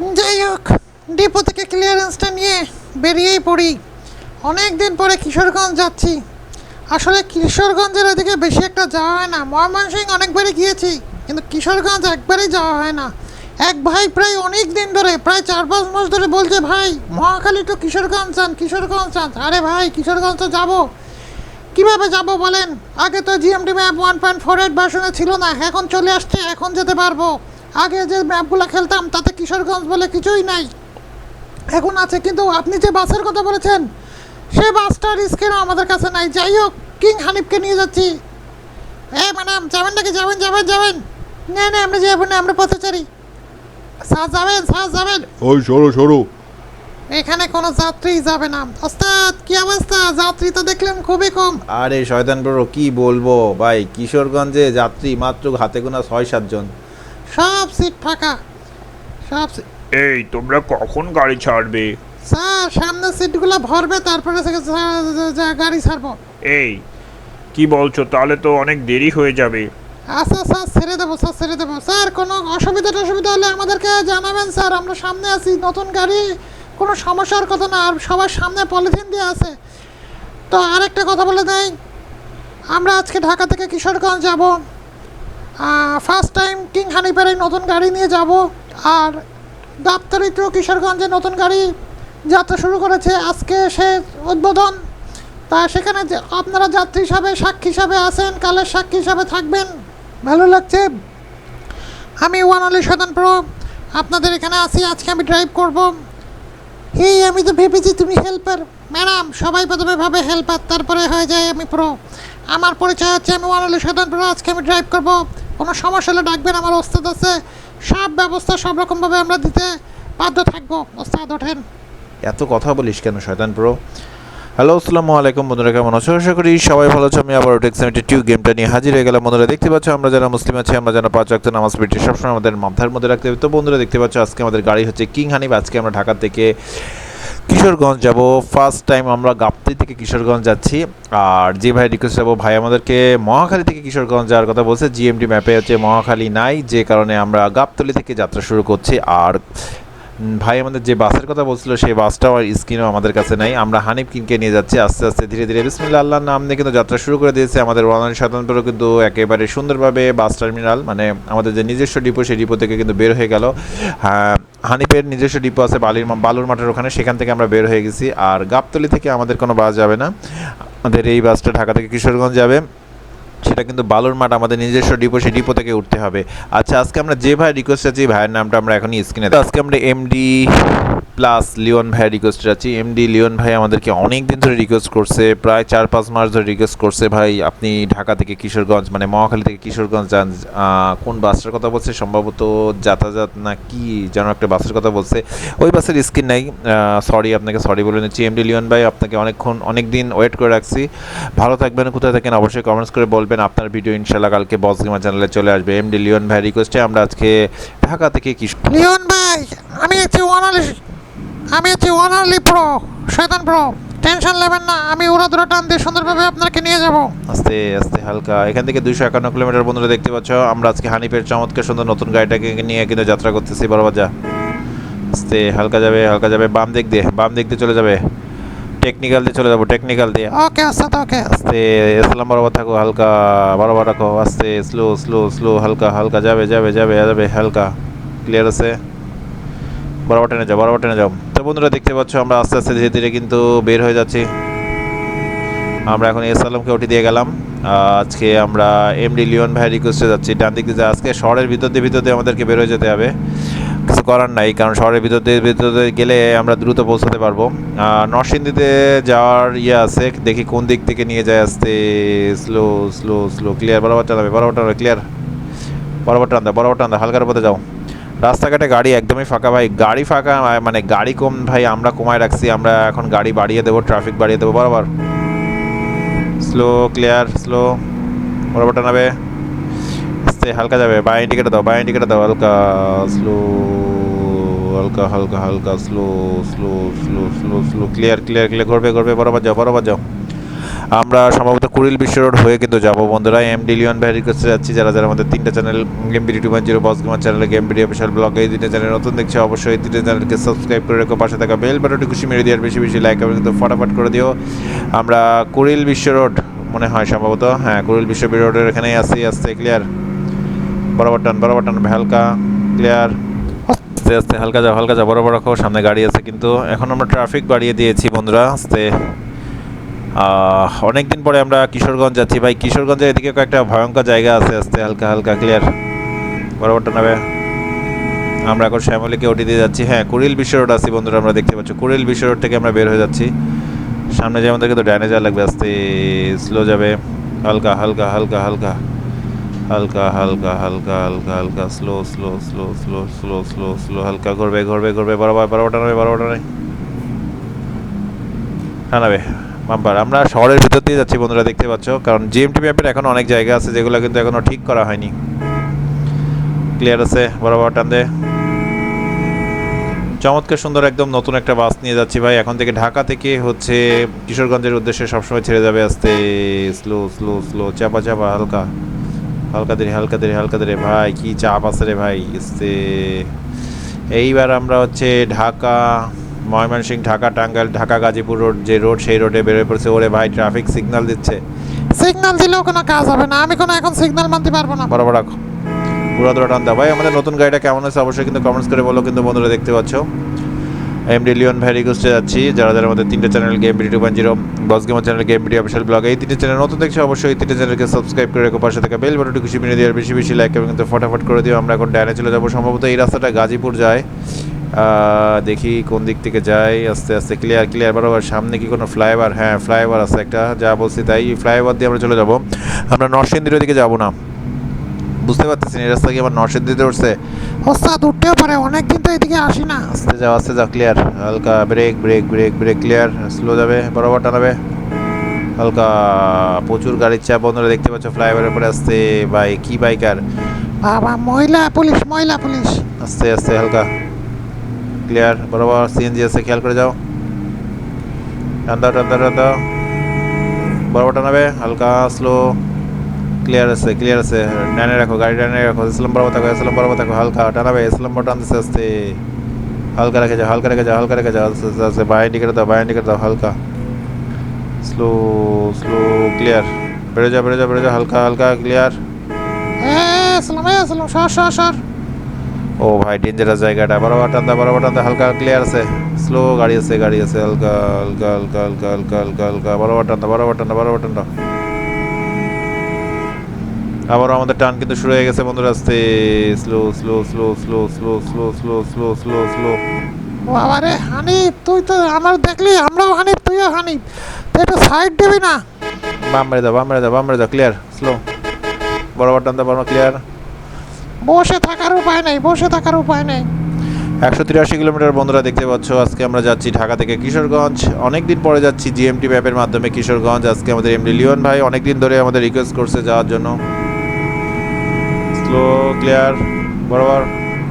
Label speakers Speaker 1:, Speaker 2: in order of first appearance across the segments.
Speaker 1: যাই হোক, ডিপো থেকে ক্লিয়ারেন্সটা নিয়ে বেরিয়েই পড়ি। অনেক দিন পরে কিশোরগঞ্জ যাচ্ছি। আসলে কিশোরগঞ্জের ওদিকে বেশি একটা যাওয়া হয় না। ময়মনসিং অনেকবারই গিয়েছি, কিন্তু কিশোরগঞ্জ একবারই যাওয়া হয় না। এক ভাই প্রায় অনেক দিন ধরে, প্রায় চার পাঁচ মাস ধরে বলছে, ভাই, মহাখালী তো কিশোরগঞ্জ চান কিশোরগঞ্জ চান আরে ভাই, কিশোরগঞ্জ তো যাব। কীভাবে যাব বলেন? আগে তো GMD map one point four eight ভার্সনে ছিল না, এখন চলে আসছে, এখন যেতে পারব। আগে যে ম্যাপগুলো খেলতাম তাতে কিশোরগঞ্জ বলে কিছুই নাই। এখন আছে কিন্তু আপনি যে বাসের কথা বলেছেন সে বাসটা স্কেনও আমাদের কাছে নাই। যাই হোক কিং হানিফকে নিয়ে যাচ্ছি। এ ম্যাডাম যাবেন নাকি? যাবেন যাবেন যাবেন। না না আমরা যাব না আমরা পথচারী স্যার যাবেন স্যার যাবেন।
Speaker 2: ওই সরো সরো।
Speaker 1: এখানে কোনো যাত্রী যাবে না। ওস্তাদ কি অবস্থা? যাত্রী তো দেখলাম খুবই কম।
Speaker 3: আরে শয়তান বড় কি বলব? ভাই কিশোরগঞ্জে যাত্রী মাত্র হাতে গোনা ছয় সাতজন
Speaker 1: সব সিট ফাঁকা। সব সিট
Speaker 2: এই তোমরা কখন গাড়ি ছাড়বে?
Speaker 1: স্যার সামনের সিটগুলো ভরবে তারপরে গাড়ি ছাড়বো।
Speaker 2: এই কি বলছো? তাহলে তো অনেক দেরি হয়ে যাবে।
Speaker 1: আচ্ছা স্যার ছেড়ে দেবো স্যার ছেড়ে দেবো। স্যার কোনো অসুবিধা টসুবিধা হলে আমাদেরকে জানাবেন স্যার। আমরা সামনে আছি নতুন গাড়ি। কোনো সমস্যার কথা না। আর সবার সামনে পলিথিন দিয়ে আছে। তো আরেকটা কথা বলে দেই। আমরা আজকে ঢাকা থেকে কিশোরগঞ্জ যাব। ফার্স্ট টাইম কিং হানিফের নতুন গাড়ি নিয়ে যাব। আর দাপ্তরি টু কিশোরগঞ্জে নতুন গাড়ি যাত্রা শুরু করেছে। আজকে সে উদ্বোধন। তা সেখানে আপনারা যাত্রী হিসাবে, সাক্ষী হিসাবে আছেন, কালের সাক্ষী হিসাবে থাকবেন, ভালো লাগছে। আমি ওয়ান আলী সদন প্রো। আপনাদের এখানে আছি, আজকে আমি ড্রাইভ করব। এই আমি তো ভেবেছি তুমি হেল্পার ম্যাডাম সবাই প্রথমে ভাবে হেল্পার তারপরে হয়ে যায় আমি প্রো আমার পরিচয় হচ্ছে আমি ওয়ান আলী সদন প্রো, আজকে আমি ড্রাইভ করব। কোনো সমস্যা হলে ডাকবেন, আমার ওস্তাদ আছে। সব ব্যবস্থা সব রকমভাবে আমরা দিতে বাধ্য থাকব। ওস্তাদ, ওঠেন।
Speaker 3: এত কথা বলিস কেন, শয়তান প্রো হ্যালো আসসালামু আলাইকুম, বন্ধুরা, কেমন আছো? আশা করি সবাই ভালো আছো। আমি আবার টেক্সামিটি টিউ গেমটা নিয়ে হাজির হয়ে গেলাম। বন্ধুরা, দেখতে পাচ্ছ, আমরা যারা মুসলিম আছি, আমরা যারা পাঁচ ওয়াক্ত নামাজ পড়ি, সবসময় আমাদের মাথার মধ্যে রাখতে হবে। তো বন্ধুরা, দেখতে পাচ্ছ, আজকে আমাদের গাড়ি হচ্ছে কিং হানিফ আজকে আমরা ঢাকা থেকে কিশোরগঞ্জ যাব। ফার্স্ট টাইম আমরা গাপ্তি থেকে কিশোরগঞ্জ যাচ্ছি। আর যে ভাই রিকোয়েস্ট যাব ভাই আমাদেরকে মহাখালী থেকে কিশোরগঞ্জ যাওয়ার কথা বলছে। জিএমডি ম্যাপে হচ্ছে মহাখালী নাই, যে কারণে আমরা গাবতলি থেকে যাত্রা শুরু করছি। আর ভাই আমাদের যে বাসের কথা বলছিল সেই বাসটাও আর স্ক্রিনও আমাদের কাছে নাই। আমরা হানিফ কিনকে নিয়ে যাচ্ছি আস্তে আস্তে ধীরে ধীরে। বিসমিল্লা আল্লাহর নাম নিয়ে কিন্তু যাত্রা শুরু করে দিয়েছে আমাদের ওয়ান স্বতন্ত্র কিন্তু একেবারে সুন্দরভাবে বাস টার্মিনাল মানে আমাদের যে নিজস্ব ডিপো সেই ডিপো থেকে কিন্তু বের হয়ে গেল। হ্যাঁ, হানিফের নিজস্ব ডিপো আছে বালির বালুর মাঠের ওখানে সেখান থেকে আমরা বের হয়ে গেছি। আর গাবতলি থেকে আমাদের কোনো বাস যাবে না। আমাদের এই বাসটা ঢাকা থেকে কিশোরগঞ্জ যাবে। সেটা কিন্তু বালুর মাঠ, আমাদের নিজস্ব ডিপো, সেই ডিপো থেকে উঠতে হবে। আচ্ছা আজকে আমরা যে ভাই রিকোয়েস্ট আছি ভাইয়ের নামটা আমরা এখনই স্ক্রিনে আজকে আমরা এমডি প্লাস লিওন ভাই রিকোয়েস্ট আছি এমডি লিওন ভাই আমাদেরকে অনেক দিন ধরে রিকোয়েস্ট করছে, প্রায় চার পাঁচ মাস ধরে রিকোয়েস্ট করছে। ভাই, আপনি ঢাকা থেকে কিশোরগঞ্জ মানে মহাখালী থেকে কিশোরগঞ্জ যান কোন বাসটার কথা বলছে? সম্ভবত যাতায়াত না কি যেন একটা বাসের কথা বলছে। ওই বাসের স্ক্রিন নাই সরি আপনাকে সরি বলে নিচ্ছি। এমডি লিওন ভাই, আপনাকে অনেকক্ষণ অনেক দিন ওয়েট করে রাখছি। ভালো থাকবেন, কোথায় থাকেন অবশ্যই কমেন্টস করে বলবেন। আপনার ভিডিও ইনশাল্লাহ কালকে বস গেমা চ্যানেলে চলে আসবে। এমডি লিওন ভাই রিকোয়েস্টে আমরা আজকে ঢাকা থেকে কিশোর
Speaker 1: লিওন ভাই, আমি হচ্ছে ওয়ানালি আমি হচ্ছে ওয়ানালি প্রো শয়তান প্রো। টেনশন নেবেন না আমি উড়া দুরা টান দিয়ে সুন্দরভাবে আপনাকে নিয়ে যাব।
Speaker 3: আস্তে আস্তে হালকা। এখান থেকে দুইশো একান্ন কিলোমিটার বন্ধুরা দেখতে পাচ্ছ আমরা আজকে হানিফের চমৎকার সুন্দর নতুন গাড়িটাকে নিয়ে কিন্তু যাত্রা করতেছি বরাবর যা। আস্তে হালকা যাবে হালকা যাবে বাম দিক দিয়ে বাম দিক দিয়ে চলে যাবে। টেকনিক্যাল দিয়ে চলে যাব টেকনিক্যাল দিয়ে।
Speaker 1: ওকে ওস্তাদ ওকে।
Speaker 3: আস্তে ইসলাম বরাবর থাকো হালকা বরাবর রাখো। আস্তে স্লো স্লো স্লো হালকা হালকা যাবে যাবে যাবে যাবে হালকা। ক্লিয়ার আছে? বরাবর টেনে যাও বরাবর টেনে যাও। তো বন্ধুরা দেখতে পাচ্ছ, আমরা আস্তে আস্তে ধীরে ধীরে কিন্তু বের হয়ে যাচ্ছি। আমরা এখন এস আলমকে ওটি দিয়ে গেলাম। আজকে আমরা এমডি লিওন ভাই রিকোয়েস্টে যাচ্ছি। ডান দিক দিয়ে আজকে শহরের ভিতর দিয়ে ভিতর দিয়ে আমাদেরকে বের হয়ে যেতে হবে। কিছু করার নাই, কারণ শহরের ভিতর দিয়ে ভিতর দিয়ে গেলে আমরা দ্রুত পৌঁছাতে পারব। নরসিংদীতে যাওয়ার ইয়ে আছে, দেখি কোন দিক থেকে নিয়ে যায় আসতে। স্লো স্লো স্লো ক্লিয়ার বরাবর টানাবে বরাবর টানাবে ক্লিয়ার বরাবর টান্দা বরাবর টান্দা হালকার পথে যাও। রাস্তাঘাটে গাড়ি একদমই ফাঁকা ভাই। গাড়ি ফাঁকা মানে গাড়ি কম ভাই, আমরা কমায় রাখছি, আমরা এখন গাড়ি বাড়িয়ে দেবো ট্রাফিক বাড়িয়ে দেবো, বরাবর। স্লো ক্লিয়ার স্লো বরাবর টানাবে আস্তে হালকা যাবে বাই ইন্ডিকেটার দাও বাই ইন্ডিকেটার দাও, হালকা স্লো হালকা হালকা হালকা slow slow slow slow slow clear clear clear করবে ঘুরবে, বরাবর যাও বরাবর যাও। আমরা সম্ভবত কুড়িল বিশ্ব রোড হয়ে কিন্তু যাব, বন্ধুরা। এম ডিলিয়ন ভ্যারি করতে যাচ্ছি, যারা যারা আমাদের তিনটা channel game BD two zero boss gamer channel game BD official blog এই তিনটা চ্যানেল নতুন দেখছে, অবশ্যই এই তিনটা চ্যানেলকে সাবস্ক্রাইব করে রেখো, পাশে থাকা বেল বাটনটি খুশি মেরে দিয়ে আর বেশি বেশি লাইক এবং কিন্তু ফটাফট করে দিও। আমরা কুড়িল বিশ্ব রোড মনে হয় সম্ভবত হ্যাঁ কুড়িল বিশ্ব রোডের এখানেই আসি আসতে ক্লিয়ার বরাবর টান বরাবর টান, হালকা ক্লিয়ার আস্তে আস্তে, হালকা যাও হালকা যাও, বরাবর রাখো, সামনে গাড়ি আছে কিন্তু। এখন আমরা ট্রাফিক বাড়িয়ে দিয়েছি, বন্ধুরা, আস্তে। অনেক দিন পরে আমরা কিশোরগঞ্জ যাচ্ছি। ভাই, কিশোরগঞ্জের এদিকে কয়েকটা ভয়ঙ্কর জায়গা আছে, আস্তে হালকা হালকা ক্লিয়ার বরাবরটা নেবে আমরা এখন শ্যামলীকে ওটি দিয়ে যাচ্ছি। হ্যাঁ কুড়িল বিশ্ব রোড আছি বন্ধুরা, আমরা দেখতে পাচ্ছি। কুড়িল বিশ্ব রোড থেকে আমরা বের হয়ে যাচ্ছি। সামনে যে আমাদেরকে তো ড্যানে যাওয়া লাগবে, আস্তে স্লো যাবে। হালকা হালকা হালকা হালকা। হালকা হালকা হালকা হালকা হালকা। Slow slow slow slow slow slow slow হালকা ঘুরবে ঘুরবে ঘুরবে। বরাবর, বরাবরটা নেবে বরাবরটা নেই হ্যাঁ নেবে বাম্পার আমরা শহরের ভিতর দিয়ে যাচ্ছি বন্ধুরা, দেখতে পাচ্ছ। কারণ জিএমটি ম্যাপের এখন অনেক জায়গা আছে যেগুলো কিন্তু এখনও ঠিক করা হয়নি। ক্লিয়ার আছে? বরাবর টান দে। চমৎকার সুন্দর একদম নতুন একটা বাস নিয়ে যাচ্ছি ভাই। এখন থেকে ঢাকা থেকে হচ্ছে কিশোরগঞ্জের উদ্দেশ্যে সবসময় ছেড়ে যাবে আস্তে। স্লো স্লো স্লো চাপা চাপা, হালকা। হালকা ধীরে হালকা ধীরে হালকা ধীরে। ভাই, কি চাপ আছে রে ভাই, আস্তে। এইবার আমরা হচ্ছে ঢাকা ময়মনসিংহ ঢাকা টাঙ্গাইল ঢাকা গাজীপুর রোড যে রোড সেই রোডে বেরোয় পড়ছে। ওরে ভাই ট্রাফিক সিগন্যাল দিচ্ছে।
Speaker 1: সিগন্যাল দিলেও কোনো কাজ হবে না। আমি কোনো এখন সিগন্যাল মানতে পারব না।
Speaker 3: বরাবর রাখো। পুরো দূর টান দাও। ভাই আমাদের নতুন গাড়িটা কেমন আছে অবশ্যই কিন্তু কমেন্টস করে বলো কিন্তু বন্ধুরা দেখতে পাচ্ছ। এমডি লিওন ভ্যারিগুসে যাচ্ছি। যারা যারা আমাদের তিনটে channel game BD two point zero boss gamer channel game BD official blog এই তিনটে চ্যানেল নতুন দেখছ অবশ্যই এই তিনটে চ্যানেলকে সাবস্ক্রাইব করে রেখো। পাশে থাকা বেল বাটনটি খুশি মিনিয়ে দিয়ে আর বেশি বেশি লাইক এবং কিন্তু ফটাফট করে দিও। আমরা এখন ডায়নে চলে যাব। সম্ভবত এই রাস্তাটা গাজীপুর যায়। দেখি কোন দিক থেকে যাই আস্তে আস্তে ক্লিয়ার ক্লিয়ার বরাবর সামনে কি কোনো ফ্লাইওভার হ্যাঁ ফ্লাইওভার আছে একটা যা বলছি তাই ফ্লাইওভার দিয়ে আমরা চলে যাব। আমরা নরসিংদীর দিকে যাব না। বুঝতে পারতেছি এই রাস্তা কি আমার নরসিংদীতে উঠছে?
Speaker 1: ওস্তাদ উঠতেও পারে অনেক দিন তো এদিকে আসি না।
Speaker 3: আস্তে যাও আস্তে যাও ক্লিয়ার হালকা brake brake brake brake clear slow যাবে বরাবর টানাবে। হালকা প্রচুর গাড়ির চাপ বন্ধুরা দেখতে পাচ্ছ ফ্লাইওভারের পরে আসতে বাই কি বাইকার
Speaker 1: বাবা মহিলা পুলিশ মহিলা পুলিশ।
Speaker 3: আস্তে আস্তে হালকা। ক্লিয়ার বরাবর সিএনজি আছে খেয়াল করে যাও টান দাও টান দাও টান দাও বরাবর টানাবে হালকা স্লো ক্লিয়ার আছে ক্লিয়ার আছে ডানে রাখো গাড়ি ডানে রাখো ইসলাম বরাবর থাকো ইসলাম বরাবর থাকো হালকা টানাবে ইসলাম বরাবর টানতেছে আস্তে হালকা রেখে যাও হালকা রেখে যাও হালকা রেখে যাও আস্তে আস্তে আস্তে বাই ইন্ডিকেটার দাও বাই ইন্ডিকেটার দাও হালকা স্লো স্লো ক্লিয়ার বেড়ে যাও বেড়ে যাও বেড়ে যাও হালকা হালকা ক্লিয়ার
Speaker 1: এ সালাম এ সালাম সর সর সর
Speaker 3: ও ভাই ডেঞ্জারাস জায়গাটা। বরাবর টান্দা বরাবর টান্দা হালকা ক্লিয়ার আছে। স্লো গাড়ি আছে গাড়ি আছে হালকা হালকা হালকা হালকা হালকা হালকা হালকা। বরাবর টান্দা বরাবর টান্দা বরাবর টান্দা। আবারও আমাদের টান কিন্তু শুরু হয়ে গেছে বন্ধুরা আসতে slow slow slow slow slow slow slow slow slow slow
Speaker 1: বাবা রে হানিফ তুই তো আমার দেখলি আমরাও হানিফ তুইও হানিফ। তুই একটু সাইড দিবি না?
Speaker 3: বাম মেরে দাও বাম মেরে দাও বাম মেরে দাও ক্লিয়ার স্লো বরাবর টান্দা বরাবর ক্লিয়ার
Speaker 1: বসে থাকার উপায় নেই বসে থাকার উপায় নেই।
Speaker 3: একশো তিরাশি কিলোমিটার বন্ধুরা দেখতে পাচ্ছ আজকে আমরা যাচ্ছি ঢাকা থেকে কিশোরগঞ্জ। অনেক দিন পরে যাচ্ছি জিএমটি ম্যাপের মাধ্যমে কিশোরগঞ্জ। আজকে আমাদের এমডি লিওন ভাই অনেক দিন ধরে আমাদের রিকোয়েস্ট করছে যাওয়ার জন্য। স্লো ক্লিয়ার বরাবর।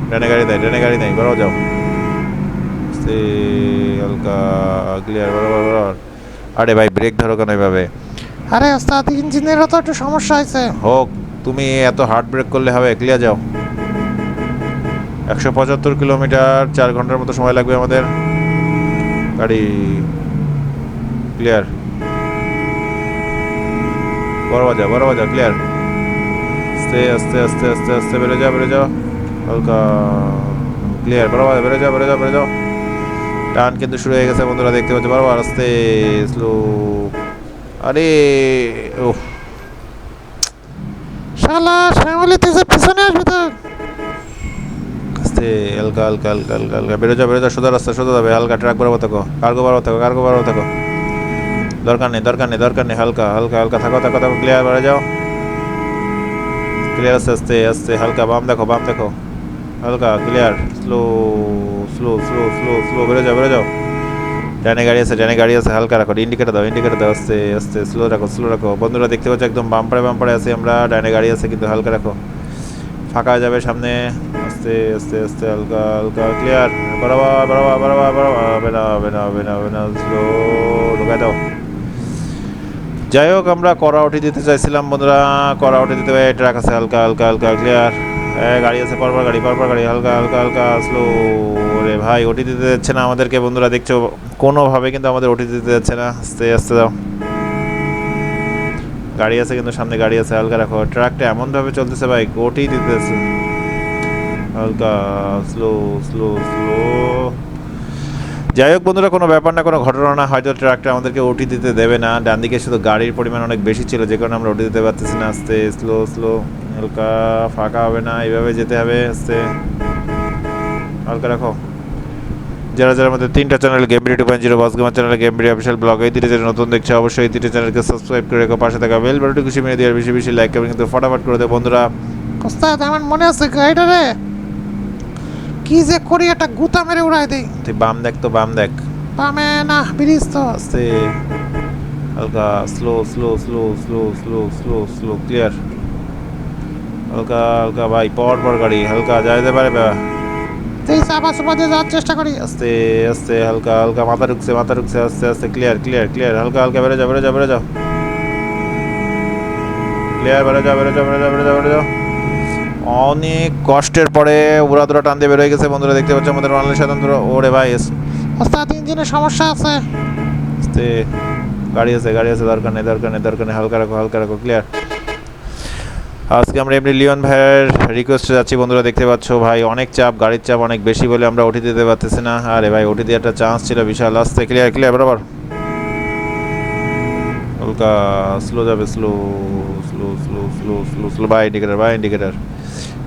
Speaker 3: ডানে গাড়ি দেয় ডানে গাড়ি নেই বরাবর যাও। হালকা ক্লিয়ার বরাবর বরাবর। আরে ভাই ব্রেক ধরো কেন এভাবে?
Speaker 1: আরে ওস্তাদ ইঞ্জিনেরও তো একটু সমস্যা হয়েছে।
Speaker 3: হোক তুমি এত হার্ড ব্রেক করলে হবে ক্লিয়ার যাও। একশো পঁচাত্তর কিলোমিটার, চার ঘণ্টার মতো সময় লাগবে আমাদের। গাড়ি ক্লিয়ার বড় বাজা বড় বাজা ক্লিয়ার আস্তে আস্তে আস্তে আস্তে আস্তে, বেড়ে যাও বেড়ে যাও। হালকা ক্লিয়ার বড় বাজা বেড়ে যাও বেড়ে যাও বেড়ে যাও। টান কিন্তু শুরু হয়ে গেছে বন্ধুরা, দেখতে পাচ্ছ। বারবার আস্তে স্লো আরে ওহ
Speaker 1: শালা, শ্যামলি, তুই পিছনে আসবি তো।
Speaker 3: আস্তে, হালকা হালকা হালকা হালকা হালকা। বেরো যাও বেরো যাও সোজা রাস্তা, সোজা যাবে। হালকা ট্রাক বরাবর থাকো। কার্গো বরাবর থাকো, কার্গো বরাবর থাকো। দরকার নেই দরকার নেই দরকার নেই। হালকা হালকা হালকা। থাকো থাকো থাকো ক্লিয়ার বেড়ে যাও। ক্লিয়ার আস্তে আস্তে আস্তে, হালকা। বাম দেখো বাম দেখো। হালকা clear slow slow slow slow slow বেরো যাও বেরো যাও। ডানে গাড়ি আছে, ডানে গাড়ি আছে, হালকা রাখো ইন্ডিকেটার দাও ইন্ডিকেটার দাও, আস্তে আস্তে স্লো রাখো স্লো রাখো। বন্ধুরা দেখতে পাচ্ছ একদম বাম্পারে বাম্পারে আছি আমরা, ডানে গাড়ি আছে কিন্তু হালকা রাখো। ফাঁকা যাবে সামনে, আস্তে আস্তে আস্তে, হালকা হালকা ক্লিয়ার বরাবর বরাবর বরাবর বরাবর হবে না হবে না হবে না হবে না স্লো ঢুকাই দাও। যাই হোক, আমরা করা উঠে দিতে চাইছিলাম, বন্ধুরা করা উঠে দিতে পারি ট্রাক আছে, হালকা হালকা হালকা ক্লিয়ার গাড়ি আছে, পরপর গাড়ি পরপর গাড়ি, হালকা হালকা হালকা স্লো ভাই ওটি দিতে যাচ্ছে না আমাদেরকে, বন্ধুরা দেখছ, কোনোভাবে কিন্তু আমাদের ওটি দিতে যাচ্ছে না। আস্তে আস্তে দাও গাড়ি আছে কিন্তু, সামনে গাড়ি আছে, হালকা রাখো। ট্রাকটা এমনভাবে চলতেছে ভাই ওটি দিতে যাচ্ছে। হালকা স্লো স্লো স্লো যাই হোক বন্ধুরা, কোনো ব্যাপার না, কোনো ঘটনা না। হয়তো ট্রাকটা আমাদেরকে ওটি দিতে দেবে না। ডান দিকে শুধু গাড়ির পরিমাণ অনেক বেশি ছিল, যে কারণে আমরা ওটি দিতে পারতেছি না। আস্তে স্লো স্লো হালকা, ফাঁকা হবে না, এইভাবে যেতে হবে। আস্তে। হালকা রাখো। যারা যারা আমাদের তিনটা channel game BD two point zero boss gamer channel game BD official blog এই তিনটে চ্যানেল নতুন দেখছে অবশ্যই এই তিনটে চ্যানেলকে সাবস্ক্রাইব করে রেখো পাশে থাকা বেল বাটনটি খুশি মেরে দিয়ে বেশি বেশি লাইক করবেন কিন্তু ফটাফট করে দেয় বন্ধুরা।
Speaker 1: ওস্তাদ আমার মনে আছে গাড়িটা রে কি যে করি একটা গুতা মেরে উড়াই দেই।
Speaker 3: তুই বাম দেখ তো বাম দেখ।
Speaker 1: বামে না ব্রিজ তো।
Speaker 3: আস্তে হালকা slow slow slow slow slow slow slow clear হালকা হালকা ভাই পর পর গাড়ি হালকা যা যেতে পারে বা
Speaker 1: এই চাপা চাপা দিয়ে যাওয়ার চেষ্টা করি।
Speaker 3: আস্তে আস্তে হালকা হালকা মাথা ঢুকছে মাথা ঢুকছে আস্তে আস্তে ক্লিয়ার ক্লিয়ার ক্লিয়ার হালকা হালকা বেড়ে যাও বেড়ে যাও বেড়ে যাও। ক্লিয়ার বেড়ে যাও বেড়ে যাও বেড়ে যাও বেড়ে যাও বেড়ে যাও। অনেক কষ্টের পরে উড়াদুরা টান দিয়ে বেরোয় গেছে বন্ধুরা দেখতে পাচ্ছ আমাদের বাংলাদেশ স্বাতন্ত্র। ওরে ভাই
Speaker 1: ওস্তাদ ইঞ্জিনের সমস্যা আছে।
Speaker 3: আস্তে গাড়ি আছে গাড়ি আছে দরকার নেই দরকার নেই দরকার নেই হালকা রাখো হালকা রাখো ক্লিয়ার আজকে আমরা এমনি লিওন ভাইয়ের রিকোয়েস্টে যাচ্ছি। বন্ধুরা, দেখতে পাচ্ছ ভাই, অনেক চাপ, গাড়ির চাপ অনেক বেশি বলে আমরা ওটি দিতে পারতেছি না। আরে ভাই ওটি দিয়ে একটা চান্স ছিল, বিশাল। আসতে ক্লিয়ার ক্লিয়ার বরাবর। হালকা স্লো যাবে slow slow slow slow slow slow by indicator by indicator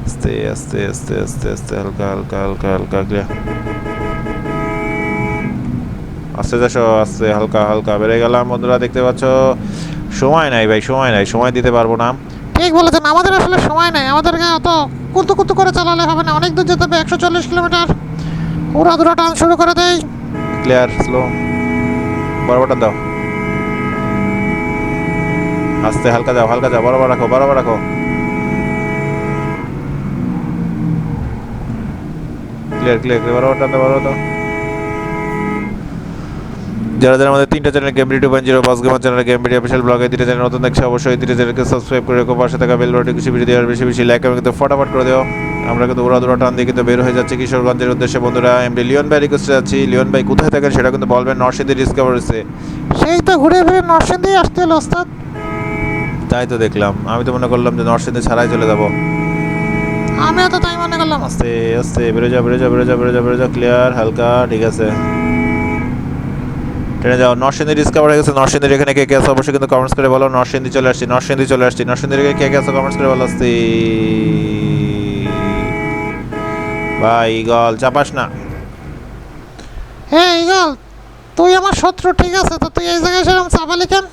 Speaker 3: আস্তে আস্তে আস্তে আস্তে আস্তে, হালকা হালকা হালকা হালকা ক্লিয়ার আস্তে যাসো আস্তে, হালকা হালকা, বেড়ে গেলাম, বন্ধুরা, দেখতে পাচ্ছ। সময় নাই ভাই, সময় নাই, সময় দিতে পারব না।
Speaker 1: ঠিক বলেছেন, আমাদের আসলে সময় নেই। আমাদেরকে অত কুতু কুতু করে চালালে হবে না। অনেক দূর যেতে হবে, একশো চল্লিশ কিলোমিটার। উড়া দুরা টান শুরু করে দেই।
Speaker 3: Clear, slow. বড় দাও। আস্তে, হালকা যাও হালকা যাও বরাবর রাখো বরাবর রাখো। ক্লিয়ার ক্লিয়ার ক্লিয়ার বরাবর টান দাও বরাবর দাও। যারা যারা আমাদের তিনটা channel game two point zero পাঁচ gamer channel game video official ব্লগে তিনটা চ্যানেল নতুন দেখছে অবশ্যই তিনটা চ্যানেলকে সাবস্ক্রাইব করে রেখো পাশে থাকা বেল বাটনটি কিছু ভিডিও দেওয়ার বেশি বেশি লাইক এবং কিন্তু ফটাফট করে দেও। আমরা কিন্তু ওরা দুরা টান দিয়ে কিন্তু বের হয়ে যাচ্ছে কিশোরগঞ্জের উদ্দেশ্যে। বন্ধুরা এমডি লিওন ভাই রিকোয়েস্টে যাচ্ছি। লিওন ভাই কোথায় থাকেন সেটা কিন্তু বলবেন। নরসিংদী ডিসকভার হচ্ছে।
Speaker 1: সেই তো ঘুরে ফিরে নরসিংদী আসতে হলো ওস্তাদ।
Speaker 3: তাই তো দেখলাম। আমি তো মনে করলাম যে নরসিংদী ছাড়াই চলে যাব।
Speaker 1: আমিও তো তাই মনে করলাম।
Speaker 3: আস্তে আস্তে বেরো যাও বেরো যাও বেরো যাও বেরো যাও বেরো যাও ক্লিয়ার হালকা ঠিক আছে। ট্রেনে যাও, নরসিংদী ডিসকভার হয়ে গেছে, নরসিংদীর এখানে কে কে আছে অবশ্যই কিন্তু কমেন্টস করে বলো। নরসিংদী চলে আসছি, নরসিংদী চলে আসছি, নরসিংদীর এখানে কে কে আছে কমেন্টস করে বলো আসছি। ভাই ইগল চাপাস না।
Speaker 1: হে ইগল তুই আমার শত্রু, ঠিক আছে? তো তুই এই জায়গায় সেরকম চাপালি কেন?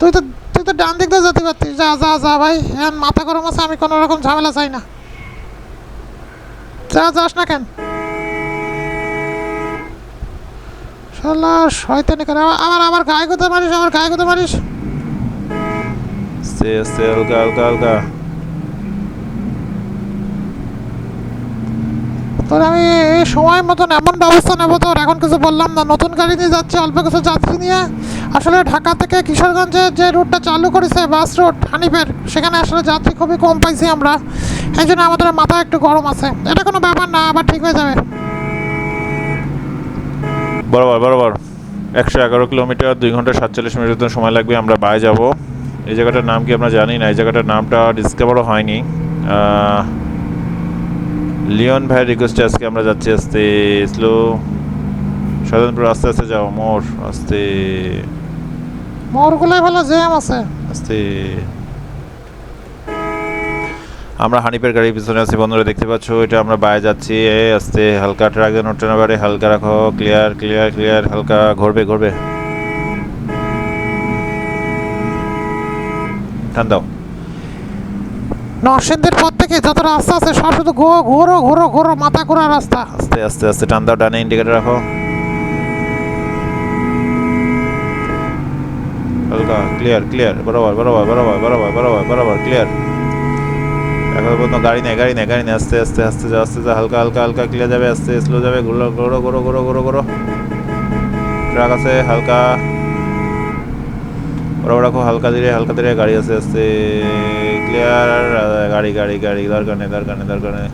Speaker 1: তুই তো তুই তো ডান দিক দিয়ে যেতে পারতিস। যা যা যা ভাই এখন মাথা গরম আছে, আমি কোনো রকম ঝামেলা চাই না। যা, যাস না কেন? শালা শয়তানি করে। আবার আবার গায়ে কোথায় মারিস আবার গায়ে কোথায় মারিস।
Speaker 3: আস্তে আস্তে হালকা হালকা হালকা
Speaker 1: তোর আমি এই সময় মতন এমন ব্যবস্থা নেব তোর। এখন কিছু বললাম না। নতুন গাড়ি নিয়ে যাচ্ছি অল্প কিছু যাত্রী নিয়ে। আসলে ঢাকা থেকে কিশোরগঞ্জে যে রুটটা চালু করেছে বাস রুট হানিফের সেখানে আসলে যাত্রী খুবই কম পাইছি আমরা। এই জন্য আমাদের মাথা একটু গরম আছে। এটা কোনো ব্যাপার না আবার ঠিক হয়ে যাবে।
Speaker 3: বরাবর বরাবর। একশো এগারো কিলোমিটার দুই ঘণ্টা সাতচল্লিশ মিনিটের জন্য সময় লাগবে আমরা বাই যাব। এই জায়গাটার নাম কি আমরা জানি না এই জায়গাটার নামটা ডিসকভারও হয়নি। লিওন ভাই রিকোয়েস্টে আজকে আমরা যাচ্ছি আস্তে স্লো স্বতন্ত্র আস্তে আস্তে যাও মোর আস্তে।
Speaker 1: মোরগুলোই ভালো জ্যাম আছে।
Speaker 3: আস্তে। আমরা হানিপের গাড়ির পিছনে আছি বন্ধুরা দেখতে পাচ্ছ এটা আমরা বাইরে যাচ্ছি। আস্তে হালকা ট্রাক যেন ট্রেনে বাড়ে হালকা রাখো ক্লিয়ার ক্লিয়ার ক্লিয়ার হালকা ঘুরবে ঘুরবে। টান দাও।
Speaker 1: নরসিংদীর পর থেকে যত রাস্তা আছে সব শুধু ঘো ঘোরো ঘোরো ঘোরো মাথা ঘোরা রাস্তা।
Speaker 3: আস্তে আস্তে আস্তে টান দাও ডানে ইন্ডিকেটর রাখো। হালকা ক্লিয়ার ক্লিয়ার বরাবর বরাবর বরাবর বরাবর বরাবর বরাবর ক্লিয়ার এখন পর্যন্ত গাড়ি নেই গাড়ি নেই গাড়ি নেই। আস্তে আস্তে আস্তে যা আস্তে যা, হালকা হালকা হালকা ক্লিয়ার যাবে, আস্তে স্লো যাবে, ঘুরো, ঘোরো ঘোরো ঘোরো ঘোরো ঘোরো। ট্রাক আছে, হালকা। বরাবর রাখো হালকা ধীরে হালকা ধীরে গাড়ি আস্তে আস্তে। ক্লিয়ার গাড়ি গাড়ি গাড়ি, দরকার নেই দরকার নেই দরকার নেই।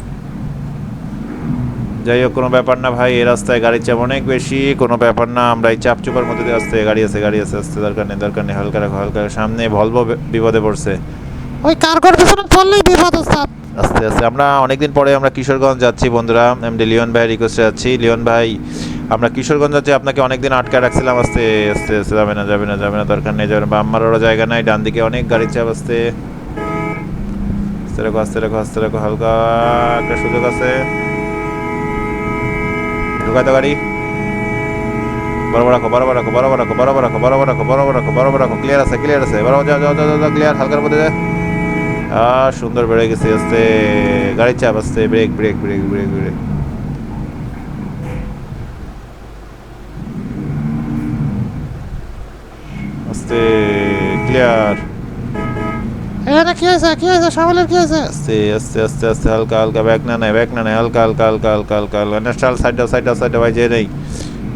Speaker 3: যাই হোক, কোনো ব্যাপার না ভাই, এই রাস্তায় গাড়ির চাপ অনেক বেশি, কোনো ব্যাপার না, আমরা এই চাপ চুপার মধ্যে দিয়ে আসতে, গাড়ি আছে গাড়ি আছে, আসতে, দরকার নেই দরকার নেই, হালকা রাখো, হালকা সামনে ভলভো বিপদে পড়ছে।
Speaker 1: ওই কার্গোর পিছনে বিপদ ওস্তাদ
Speaker 3: আস্তে আস্তে। আমরা অনেকদিন পরে আমরা কিশোরগঞ্জ যাচ্ছি, বন্ধুরা। এমডি লিওন ভাই রিকোয়েস্টে যাচ্ছি। লিওন ভাই, আমরা কিশোরগঞ্জ যাচ্ছি, আপনাকে অনেকদিন আটকা রাখছিলাম। আস্তে আস্তে আস্তে। যাবে না যাবে না যাবে না, দরকার নেই, যাবে না। বা আমার ওরা জায়গা নাই, ডান দিকে অনেক গাড়ির চাপ আসতে আস্তে রাখো, আস্তে আস্তে হালকা একটা সুযোগ আছে। ঢুকাই তো গাড়ি। বরাবর রাখো বরাবর রাখো বরাবর রাখো বরাবর রাখো বরাবর রাখো বরাবর রাখো বরাবর রাখো। ক্লিয়ার আছে ক্লিয়ার আছে। বরাবর, যাও যাও যাও যাও ক্লিয়ার হালকার মধ্যে যায় আহ সুন্দর বেড়ে গেছে আস্তে। গাড়ির চাপ আসতে brake brake brake brake brake আস্তে ক্লিয়ার
Speaker 1: কি হয়েছে
Speaker 3: আস্তে আস্তে আস্তে আস্তে হালকা হালকা ব্যাক না নেয় ব্যাক না নেয় হালকা হালকা হালকা হালকা হালকা হালকা। ন্যাশনাল সাইডটা সাইডটা ভাই যে নেই।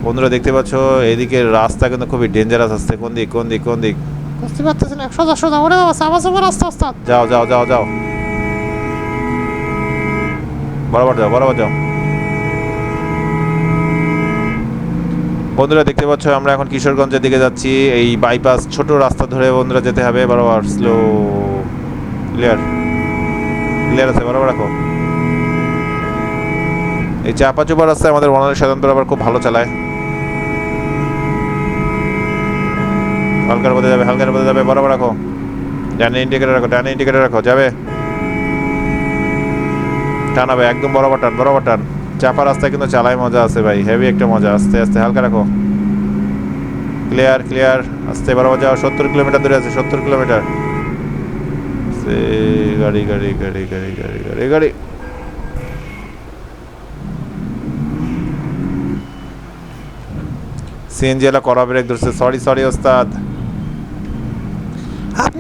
Speaker 3: বন্ধুরা দেখতে পাচ্ছ এদিকে রাস্তা কিন্তু খুবই ডেঞ্জারাস আসছে কোন দিক কোন দিক কোন দিক?
Speaker 1: বুঝতে পারতেছি না। সোজা সোজা, ওরে বাবা, সাবা সাবা রাস্তা ওস্তাদ
Speaker 3: যাও যাও যাও যাও। বরাবর যাও বরাবর যাও। বন্ধুরা, দেখতে পাচ্ছ, আমরা এখন কিশোরগঞ্জের দিকে যাচ্ছি। এই বাইপাস ছোট রাস্তা ধরে বন্ধুরা যেতে হবে। বরাবর স্লো ক্লিয়ার ক্লিয়ার আছে, বরাবর রাখো। এই চাপা চোপা রাস্তায় আমাদের বনালের সাধারণত আবার খুব ভালো চালায়। হালকার মধ্যে যাবে, হালকার মধ্যে যাবে, বরাবর রাখো। ডানে ইন্ডিকেটার রাখো, ডানে ইন্ডিকেটার রাখো, যাবে। টানাবে, একদম বরাবর টান বরাবর টান। চাপা রাস্তায় কিন্তু চালায় মজা আছে ভাই হেভি একটা মজা, আস্তে আস্তে, হালকা রাখো। ক্লিয়ার ক্লিয়ার আস্তে, বরাবর যাও, সত্তর কিলোমিটার দূরে আছে, সত্তর কিলোমিটার। গাড়ি গাড়ি গাড়ি গাড়ি গাড়ি গাড়ি গাড়ি। সিএনজি এলা করা ব্রেক ধরছে। সরি সরি ওস্তাদ।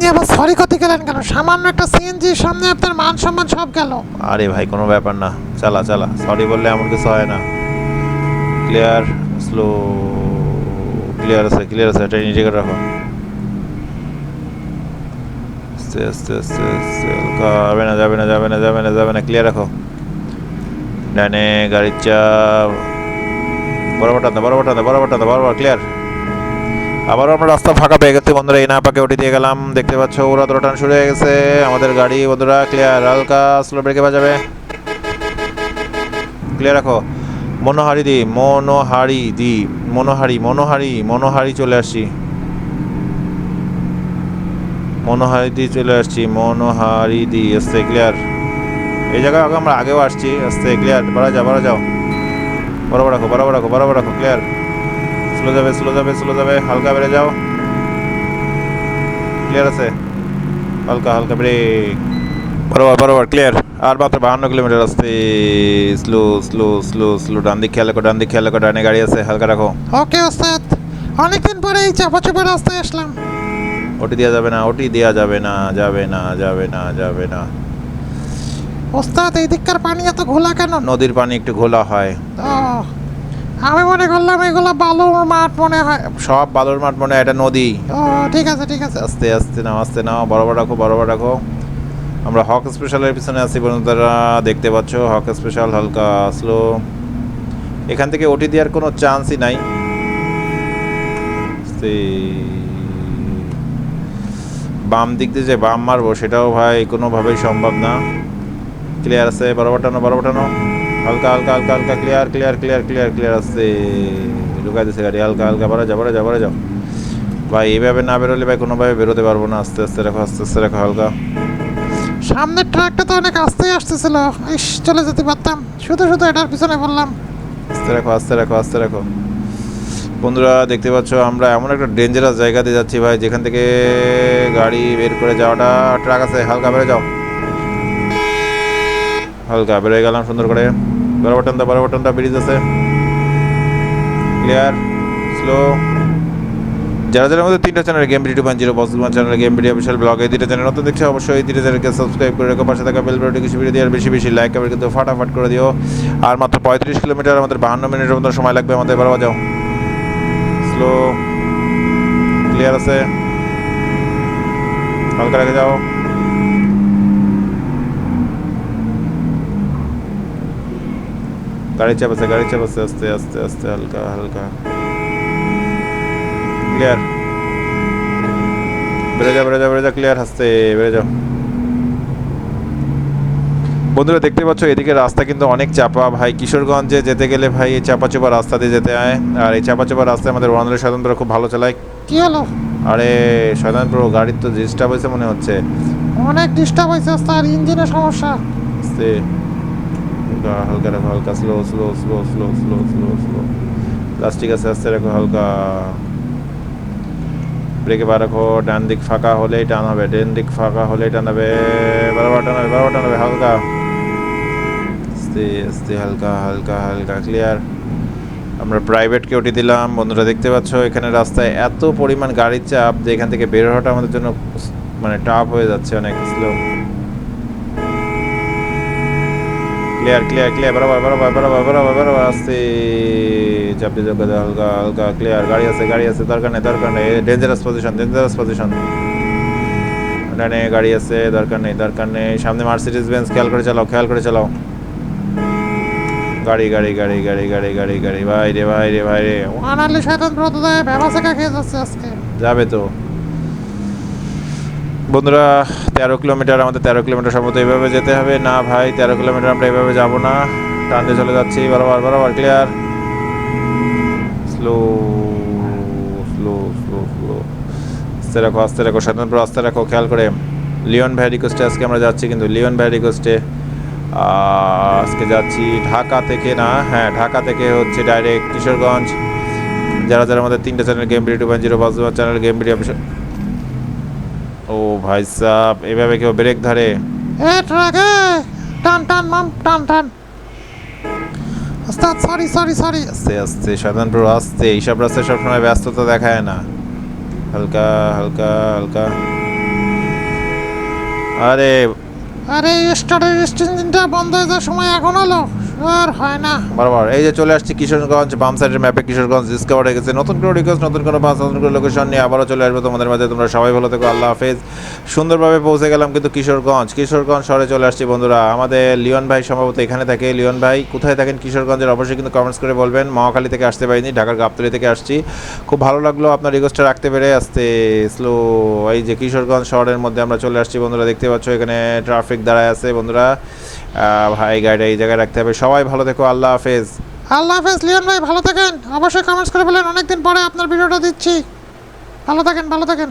Speaker 1: আপনি আবার সরি করতে গেলেন কেন? সামান্য একটা সিএনজির সামনে আপনার মান সম্মান সব গেল।
Speaker 3: আরে ভাই কোনো ব্যাপার না। চালা চালা। সরি বললে এমন কিছু হয় না। ক্লিয়ার স্লো ক্লিয়ার আছে ক্লিয়ার আছে। এটা নিজে রাখো। যাবে না যাবে না যাবে না যাবে না যাবে না। ক্লিয়ার রাখো। ডানে গাড়ির চাপ। টান দাও, বরাবর দাও, বরাবর বরাবর ক্লিয়ার আবারও আমরা রাস্তা ফাঁকা পেয়ে গেছি বন্ধুরা, এই না পাকে ওটি দিয়ে গেলাম। দেখতে পাচ্ছ, ওরা তো টান শুরু হয়ে গেছে। আমাদের গাড়ি বন্ধুরা ক্লিয়ার হালকা স্লো ব্রেকে বাজাবে। ক্লিয়ার রাখো। মনোহারি দি মনোহারি দি, মনোহারি মনোহারি মনোহারি চলে আসছি। মনোহারি দি চলে আসছি, মনোহারি দি, আসতে ক্লিয়ার এই জায়গায় আগে আমরা আগেও আসছি, আসতে ক্লিয়ার বাড়া যাও বাড়া যাও। বরাবর রাখো বরাবর রাখো বরাবর রাখো ক্লিয়ার স্লো যাবে স্লো যাবে স্লো যাবে হালকা বেড়ে যাও। ক্লিয়ার আছে? হালকা হালকা ব্রেক বরাবর বরাবর ক্লিয়ার আর মাত্র বাহান্ন কিলোমিটার আসতে স্লো স্লো স্লো স্লো ডান দিক খেয়াল রাখো ডান দিক খেয়াল রাখো ডানে গাড়ি আছে হালকা রাখো।
Speaker 1: ওকে ওস্তাদ। অনেকদিন পরে এই চাপা চাপা রাস্তায় আসলাম।
Speaker 3: ওটি দেওয়া যাবে না ওটি দেওয়া যাবে না যাবে না যাবে না যাবে না।
Speaker 1: ওস্তাদ এই দিককার পানি এত ঘোলা কেন?
Speaker 3: নদীর পানি একটু ঘোলা হয়।
Speaker 1: আমি মনে করলাম এগুলো বালুর মাঠ মনে হয়।
Speaker 3: সব বালুর মাঠ মনে হয় এটা নদী।
Speaker 1: ও ঠিক আছে ঠিক আছে।
Speaker 3: আস্তে আস্তে নাও আস্তে নাও বরাবর রাখো বরাবর রাখো। আমরা হক স্পেশালের পিছনে আছি বন্ধুরা দেখতে পাচ্ছ হক স্পেশাল হালকা স্লো এখান থেকে ওটি দেওয়ার কোনো চান্সই নাই। বাম দিক দিয়ে যে বাম মারবো সেটাও ভাই কোনোভাবেই সম্ভব না। ক্লিয়ার আছে? বরাবর টানো বরাবর টানো হালকা হালকা হালকা হালকা clear clear clear clear clear আসছে। ঢুকাই দিচ্ছে গাড়ি হালকা হালকা বড় যাও বড় যাও বড় যাও। ভাই এইভাবে না বেরোলে ভাই কোনোভাবে বেরোতে পারব না। আস্তে আস্তে রাখো আস্তে আস্তে রাখো হালকা।
Speaker 1: সামনের ট্রাকটা তো অনেক আস্তেই আসতেছিল। ইস চলে যেতে পারতাম। শুধু শুধু এটার পিছনে বললাম
Speaker 3: আস্তে রাখো আস্তে রাখো আস্তে রাখো। বন্ধুরা দেখতে পাচ্ছ আমরা এমন একটা ডেঞ্জারাস জায়গাতে যাচ্ছি ভাই যেখান থেকে গাড়ি বের করে যাওয়াটা ট্রাক আছে। হালকা বেড়ে যাও। হালকা বেড়ে গেলাম সুন্দর করে। বরাবর টানটা ব্রিজ আছে। ক্লিয়ার স্লো যারা যারা আমাদের তিনটা channel game video point zero বসগুলো channel game video বিশাল ব্লগ এই দুটো চ্যানেল নতুন দেখছে অবশ্যই, এই দুটো চ্যানেলকে সাবস্ক্রাইব করে রেখো, পাশে থাকা বেল বাটনটি কিছু ভিডিও দিয়ে আর বেশি বেশি লাইক কমেন্ট কিন্তু ফাটাফাট করে দিও। আর মাত্র পঁয়ত্রিশ কিলোমিটার আমাদের বাহান্ন মিনিটের মতো সময় লাগবে আমাদের বরাবর যাও স্লো ক্লিয়ার আছে? হালকা রেখে যাও। গাড়ি চাপাচ্ছে গাড়ি চাপাচ্ছে আস্তে আস্তে আস্তে হালকা হালকা। ক্লিয়ার বেড়ে যাও বেড়ে যাও বেড়ে যাও ক্লিয়ার হাসতে বেড়ে যাও বন্ধুরা দেখতে পাচ্ছ এদিকে রাস্তা কিন্তু অনেক চাপা। ভাই কিশোরগঞ্জে যেতে গেলে ভাই এই চাপা চোপা রাস্তা দিয়ে যেতে হয়। আর এই চাপা চোপা রাস্তায় আমাদের ওয়ানলে স্বতন্ত্র খুব ভালো চালায়।
Speaker 1: কি হলো?
Speaker 3: আরে শয়তান প্রো গাড়ির তো ডিস্টার্ব হয়েছে মনে হচ্ছে।
Speaker 1: অনেক ডিস্টার্ব হয়েছে স্যার ইঞ্জিনের সমস্যা।
Speaker 3: হালকা হালকা রাখো হালকা slow slow slow slow slow slow slow plastic আছে আস্তে রাখো হালকা। ব্রেকে বার রাখো, ডান দিক ফাঁকা হলেই টান হবে, ডান দিক ফাঁকা হলেই টান হবে বারবার টানাবে বারবার টানাবে হালকা। আস্তে আস্তে হালকা হালকা হালকা ক্লিয়ার আমরা প্রাইভেট কেউটি দিলাম, বন্ধুরা দেখতে পাচ্ছ, এখানে রাস্তায় এত পরিমাণ গাড়ির চাপ যে এখান থেকে বের হওয়াটা আমাদের জন্য মানে টাফ হয়ে যাচ্ছে অনেক স্লো ক্লিয়ার ক্লিয়ার ক্লিয়ার বরাবর বরাবর বরাবর বরাবর বরাবর আসতে চাপতে যোগ্য হালকা হালকা ক্লিয়ার গাড়ি আছে গাড়ি আছে দরকার নেই দরকার নেই ডেঞ্জারাস পজিশন ডেঞ্জারাস পজিশন ডানে গাড়ি আছে দরকার নেই দরকার নেই সামনে মার্সিডিজ বেঞ্চ খেয়াল করে চালাও খেয়াল করে চালাও গাড়ি গাড়ি গাড়ি গাড়ি গাড়ি গাড়ি গাড়ি ভাই রে ভাই রে ভাই রে
Speaker 1: দেয় ব্যবসাকা খেয়ে যাচ্ছে আজকে
Speaker 3: যাবে তো বন্ধুরা, তেরো কিলোমিটার, আমাদের তেরো কিলোমিটার সম্ভবত এইভাবে যেতে হবে। না ভাই, তেরো কিলোমিটার আমরা এইভাবে যাব না। টান দিয়ে চলে যাচ্ছি, বরাবর বরাবর clear slow slow slow slow আস্তে রাখো আস্তে রাখো স্বতন্ত্র আস্তে রাখো, খেয়াল করে। লিওন ভ্যারি কোস্টে আজকে আমরা যাচ্ছি, কিন্তু লিওন ভ্যারি কোস্টে আজকে যাচ্ছি ঢাকা থেকে না হ্যাঁ ঢাকা থেকে হচ্ছে ডাইরেক্ট কিশোরগঞ্জ। যারা যারা আমাদের তিনটে channel game BD two point zero পাঁচ চ্যানেল গেম অফিস ও ভাই সাহ এভাবে কেউ ব্রেক ধরে?
Speaker 1: এ ট্রাকে টান টান মাম টান টান। ওস্তাদ সরি সরি সরি
Speaker 3: আস্তে আস্তে সাধারণ পুরো আস্তে। এইসব রাস্তায় সবসময় ব্যস্ততা দেখায় না। হালকা হালকা হালকা। আরে!
Speaker 1: আরে স্টার্টের ইঞ্জিনটা বন্ধ হয়ে যাওয়ার সময় এখন হলো। আর হয় না।
Speaker 3: বরাবর। এই যে চলে আসছি কিশোরগঞ্জ, বাম সাইডের ম্যাপে কিশোরগঞ্জ ডিসকভার হয়ে গেছে। নতুন করে রিকোয়েস্ট নতুন কোনো বাস নতুন করে লোকেশন নিয়ে আবারও চলে আসব তোমাদের মাঝে। তোমরা সবাই ভালো থেকো, আল্লাহ হাফেজ। সুন্দরভাবে পৌঁছে গেলাম কিন্তু কিশোরগঞ্জ। কিশোরগঞ্জ শহরে চলে আসছি, বন্ধুরা। আমাদের লিওন ভাই সম্ভবত এখানে থাকে। লিওন ভাই, কোথায় থাকেন কিশোরগঞ্জের? অবশ্যই কিন্তু কমেন্টস করে বলবেন। মহাখালী থেকে আসতে পারিনি, ঢাকার গাবতলি থেকে আসছি। খুব ভালো লাগল আপনার রিকোয়েস্টটা রাখতে পেরে। আসতে স্লো এই যে কিশোরগঞ্জ শহরের মধ্যে আমরা চলে আসছি, বন্ধুরা। দেখতে পাচ্ছ এখানে ট্রাফিক দাঁড়ায় আছে, বন্ধুরা। ভাই গাইড এই জায়গায় রাখতে হবে। সবাই ভালো থেকো, আল্লাহ হাফেজ।
Speaker 1: আল্লাহ হাফেজ, লিওন ভাই, ভালো থাকেন। অবশ্যই কমেন্টস করে বলেন। অনেকদিন পরে আপনার ভিডিওটা দিচ্ছি। ভালো থাকেন ভালো থাকেন।